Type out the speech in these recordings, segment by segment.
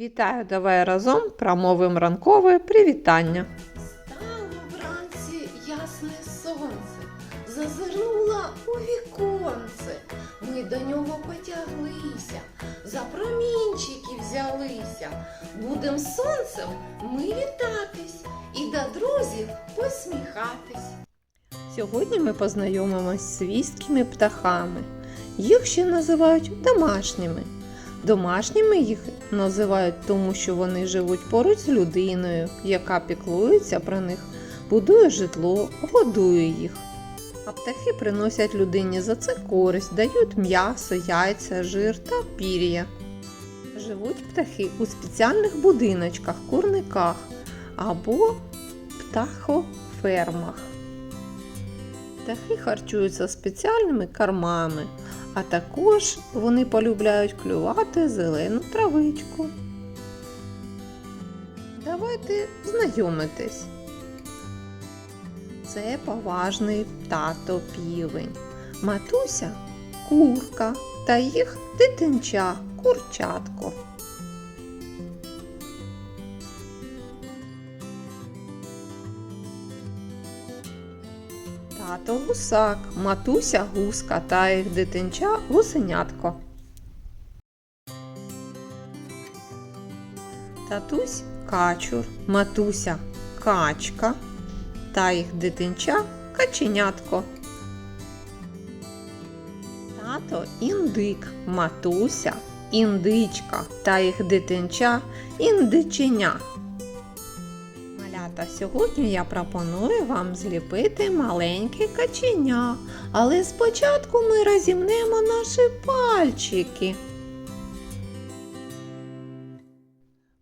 Вітаю, давай разом промовимо ранкове привітання. Стало вранці ясне сонце, зазирнула у віконце. Ми до нього потяглися, за промінчики взялися. Будем сонцем ми вітатись і до друзів посміхатись. Сьогодні ми познайомимось з свійськими птахами. Їх ще називають домашніми. Домашніми їх називають тому, що вони живуть поруч з людиною, яка піклується про них, будує житло, годує їх. А птахи приносять людині за це користь, дають м'ясо, яйця, жир та пір'я. Живуть птахи у спеціальних будиночках, курниках або птахофермах. Птахи харчуються спеціальними кормами, а також вони полюбляють клювати зелену травичку. Давайте знайомитись. Це поважний тато півень, матуся курка та їх дитинча курчатко. Тато гусак, матуся гуска та їх дитинча гусенятко. Татусь качур, матуся качка та їх дитинча каченятко. Тато індик, матуся індичка та їх дитинча індиченя. Малята, сьогодні я пропоную вам зліпити маленьке каченя, але спочатку ми розімнемо наші пальчики.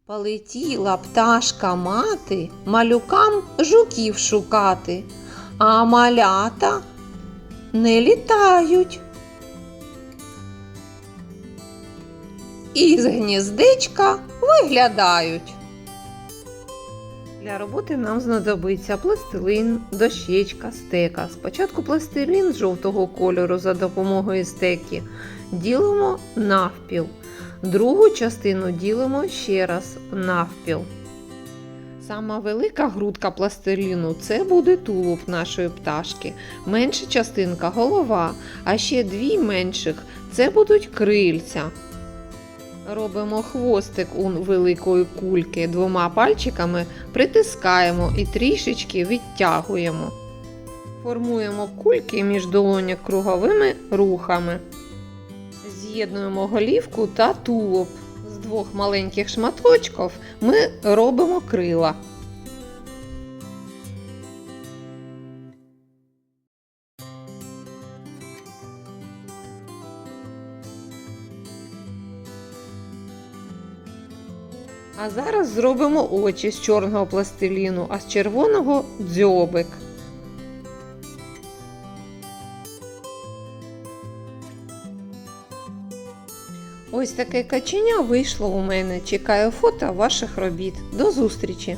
Полетіла пташка мати малюкам жуків шукати, а малята не літають. Із гніздечка виглядають. Для роботи нам знадобиться пластилин, дощечка, стека. Спочатку пластилин жовтого кольору за допомогою стеки ділимо навпіл. Другу частину ділимо ще раз навпіл. Сама велика грудка пластиліну це буде тулуб нашої пташки. Менша частинка голова, а ще дві менших це будуть крильця. Робимо хвостик у великої кульки двома пальчиками, притискаємо і трішечки відтягуємо. Формуємо кульки між долоняк круговими рухами. З'єднуємо голівку та тулуб. З двох маленьких шматочків ми робимо крила. А зараз зробимо очі з чорного пластиліну, а з червоного дзьобик. Ось таке каченя вийшло у мене. Чекаю фото ваших робіт. До зустрічі!